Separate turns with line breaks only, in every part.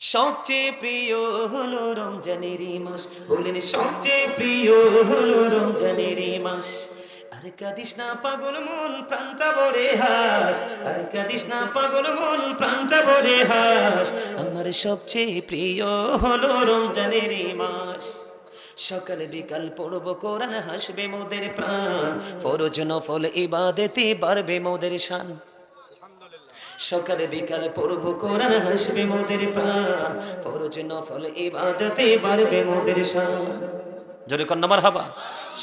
সবচেয়ে প্রিয় হলো রমজানের মাস। বলেন সবচেয়ে প্রিয় হলো রমজানের মাস। আর কাদিস না পাগল মন, প্রাণটা ভরে হাস। আর কাদিস না পাগল মন, প্রাণটা ভরে হাস। আমার সবচেয়ে প্রিয় হলো রমজানের মাস। সকাল বিকাল পড়ব, কোরআন হাসবে মোদের প্রাণ। ফরজ নফল ইবাদতে বাড়বে মোদের শান। সকালে বিকাল পড়ব কোরআন, হাসবে মোদের প্রাণ। ফরজ নফল ইবাদতে বাড়বে মোদের শান। জোরে কন্যা মার হাবা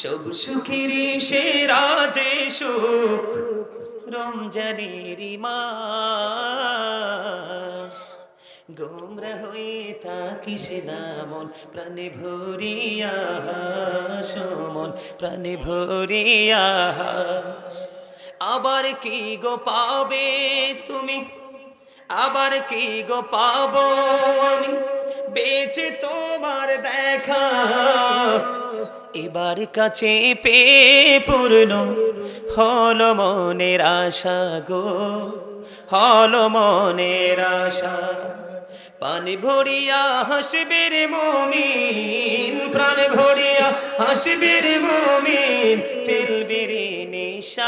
সব সুখেরই সে রাজে সুখ, রমজানের মাস গোমরা হয়ে থাকিস না মন, প্রাণে ভরিয়া সমন প্রাণে ভরিয়া আবার কি গো পাবে তুমি? আবার কি গো পাবো আমি? বেঁচে তোমার দেখা। এবার কাছে পে পূর্ণ হল মনের আশা গো। হল মনের আশা। পানি ভরিয়া হাসবে রে মমিন, প্রাণ ভরিয়া হাসবে রে মমিন ফেলবে রে নিশাস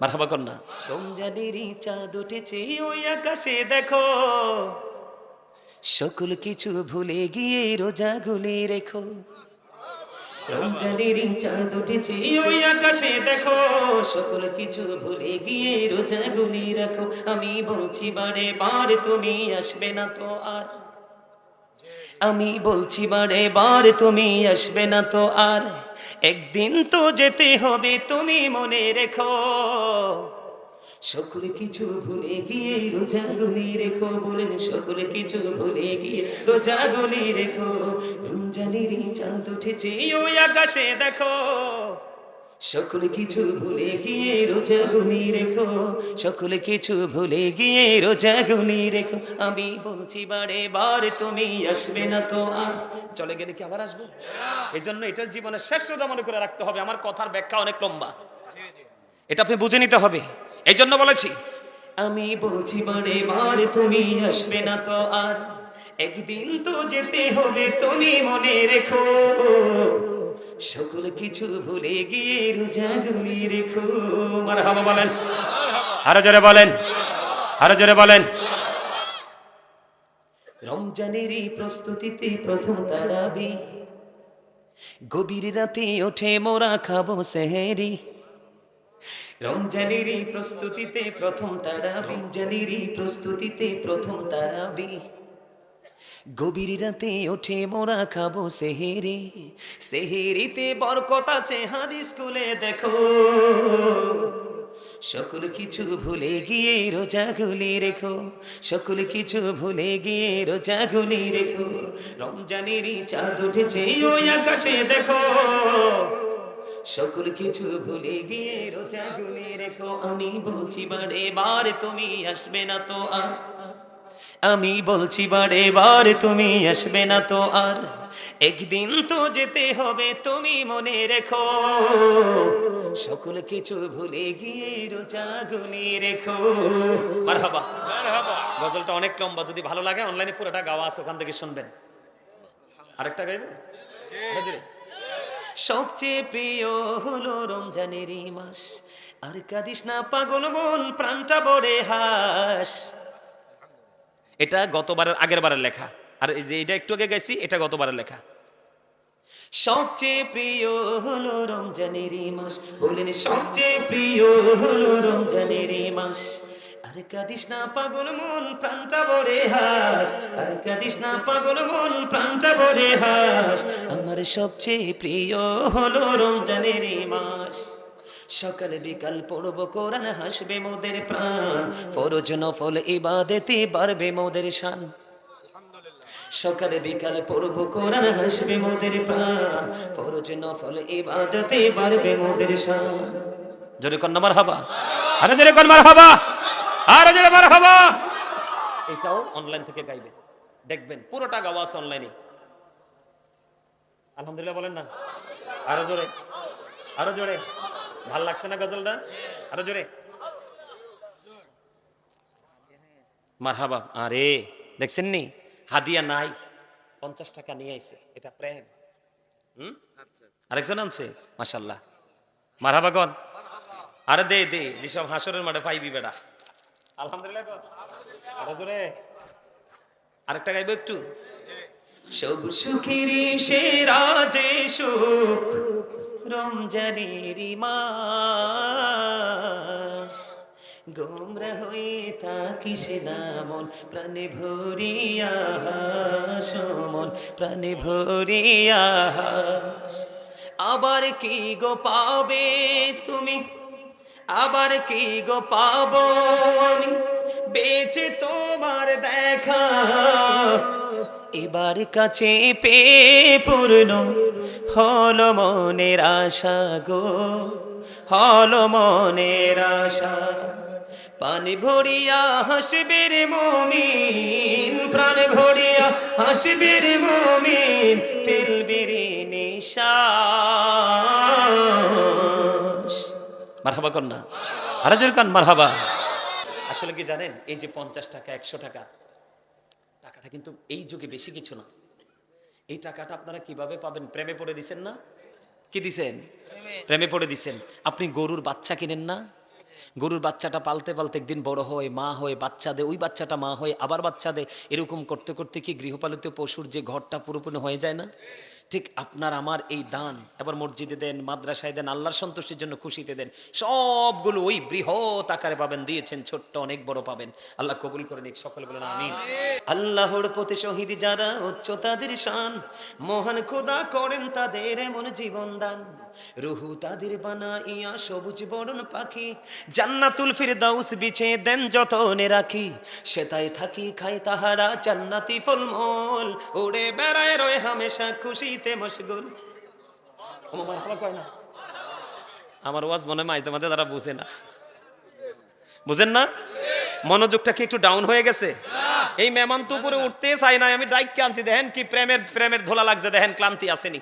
মারহাবা কন্যা। রমজানেরই চাঁদ উঠেছে ওই আকাশে দেখো। সকল কিছু ভুলে গিয়ে রোজা গুলি রেখো। ওই আকাশে দেখো কিছু গিয়ে রোজা গুলি আমি বলছি, বারে বার তুমি আসবে না তো আর। আমি বলছি তুমি আসবে না তো আর। একদিন তো যেতে হবে, তুমি মনে রেখো। সকল কিছু ভুলে গিয়ে রোজা গুলি রেখো বলেন সকল কিছু ভুলে গিয়ে রোজা গুলি রেখো। চাঁদ উঠেছে ওই আকাশে দেখো। সকল কিছু ভুলে গিয়ে রোজা গুনি রেখো, সকল কিছু ভুলে গিয়ে রোজা গুনি রেখো। আমি বলছি, বারে বার তুমি আসবে না তো আর। চলে গেলে কি আবার আসব? এই জন্য এটা জীবনের শেষ রোজা মনে করে রাখতে হবে। আমার কথার ব্যাখ্যা অনেক লম্বা। এটা আপনি বুঝে নিতে হবে। এই জন্য বলেছি, আমি বলছি, বারে বার তুমি আসবে না তো আর। একদিন তো যেতে হবে, তুমি মনে রেখো। সকল কিছু ভুলে গিয়ে রোজা রেখো। মার হাবা বলেন। আরও জোরে বলেন। আরও জোরে বলেন। রমজানেরই প্রস্তুতিতে প্রথম তারাবি। গভীর রাতে ওঠে মোরা খাব সেহেরি। রমজানেরই প্রস্তুতিতে প্রথম তারা রমজানেরই প্রস্তুতিতে প্রথম তারাবি। গভীর রাতে ওঠে মোরা খাব সেহেরি। সেহেরিতে বরকত আছে হাদিস স্কুলে দেখো। সকল কিছু ভুলে গিয়ে রোজা গুলি রেখো। সকল কিছু ভুলে গিয়ে রোজা গুলি রেখো। রমজানেরই চাঁদ উঠেছে ওই আকাশে দেখো। সকল কিছু ভুলে গিয়ে রোজা গুলি রেখো। আমি বলছি বারে বার তুমি আসবে না তো আর। আমি বলছি বারে বার তুমি আসবে না তো আর। একদিন তো যেতে হবে তুমি মনে রেখো। সকল কিছু ভুলে গিয়ে রোজা গুলি রেখো। মারহাবা। গজলটা অনেক লম্বা যদি ভালো লাগে অনলাইনে পুরোটা গাওয়া আছে ওখান থেকে শুনবেন। আরেকটা গাইবে। সবচেয়ে প্রিয় হলো রমজানেরই মাস। আর কাদিস না পাগল মন প্রাণটা বড়ে হাস। এটা গতবারের আগের বারের লেখা। আর এই যে এটা একটু আগে গেছি এটা গতবারের লেখা। সবচেয়ে প্রিয় হলো রমজানেরই মাস। বলেন সবচেয়ে প্রিয় হলো রমজানেরই মাস। আর কাদিস না পাগল মন, প্রাণটা ভরে হাস। আর কাদিস না পাগল মন, প্রাণটা ভরে হাস। আমার সবচেয়ে প্রিয় হলো রমজানেরই মাস। সকাল বিকাল পড়ব কোরআন হাসবে মোদের প্রাণ। ফরজ নফল ইবাদতে বাড়বে মোদের শান। সকালে বিকাল পড়ব কোরআন হাসবে মোদের প্রাণ। ফরজ নফল ইবাদতে বাড়বে মোদের শান। জোরে কন নামার হাবা আরে জোরে কন মার হাবা আরে জোরে মার হাবা এটাও অনলাইন থেকে গাইবে। দেখবেন, পুরোটা গাওয়া আছে অনলাইনে আলহামদুলিল্লাহ বলেন না। আরও জোরে। আরও জোরে। ভালো লাগছে না গজলটা? আরও জোরে। মারহাবা। আরে, দেখছেন নি? হাদিয়া নাই। পঞ্চাশ টাকা নিয়ে আইছে। এটা প্রেম। আরেকজন আনছে? মাসাল্লাহ মারহাবা গন আরে দে দে। যেসব হাসরের মাঠে পাইবি বেড়া আলহামদুলিল্লাহ আরেকটা গাইবো একটু। সব সেরা যে সুখ। রমজানেরই মাস। গোমরা হয়ে থাকিস মন, প্রাণে ভরিয়া হাস মন, প্রাণে ভরিয়া আবার কি গো পাবে তুমি? আবার কি গো পাবো আমি? বেঁচে তোমার দেখা এবার কাছে পেয়ে পূর্ণ হল মনের আশা গো, হল মনের আশা। পানি ভরিয়া হাসবে রে মমিন, প্রাণ ভরিয়া হাসবে রে মমিন ফেলবে রে নিশাস মারহাবা কন্যা আরও জোর কান মারহাবা। আসলে কি জানেন, এই যে পঞ্চাশ টাকা, একশো টাকা টাকাটা কিন্তু এই যুগে বেশি কিছু না। এই টাকাটা আপনারা কীভাবে পাবেন? প্রেমে পড়ে দিছেন না? কি দিছেন? প্রেমে। পড়ে দিছেন। আপনি গরুর বাচ্চা কিনেন না? গরুর বাচ্চাটা পালতে পালতে একদিন বড় হয় মা হয় বাচ্চা দেয় ওই বাচ্চাটা মা হয় আবার বাচ্চা দেয় এরকম করতে করতে কি গৃহপালিত পশুর যে ঘরটা পুরোপুরি হয়ে যায় না? ঠিক আপনার আমার এই দান, এবার মসজিদে দেন, মাদ্রাসায় দেন, আল্লাহর সন্তুষ্টির জন্য খুশিতে দেন, সবগুলো ওই বৃহৎ আকারে পাবেন, দিয়েছেন, ছোট্ট, অনেক বড় পাবেন। আল্লাহ কবুল করে নিক, সকলে বলেন আমিন। আল্লাহর প্রতি শহীদ যারা উচ্চ তাদের শান, মহান খোদা করেন তাদের এমন জীবন দান। রুহু তাদের বানা ইয়া সবুজ বরণ পাখি, জান্নাতুল ফিরদাউস বিছে দেন যতনে রাখি। সেতাই থাকি খাই তাহারা জান্নাতি ফলমল, উড়ে বেড়ায় রয়ে হামেশা খুশিতে মশগুল আমার ওয়াজ মনে হয় মাঝে মাঝে তারা বুঝে না। বুঝেন না? মনোযোগটা কি একটু ডাউন হয়ে গেছে? এই মেহমান তো উপরে উঠতে চাই না আমি ডাইককে আনছি দেখেন কি প্রেমের প্রেমের ধোলা লাগছে দেখেন ক্লান্তি আসেনি।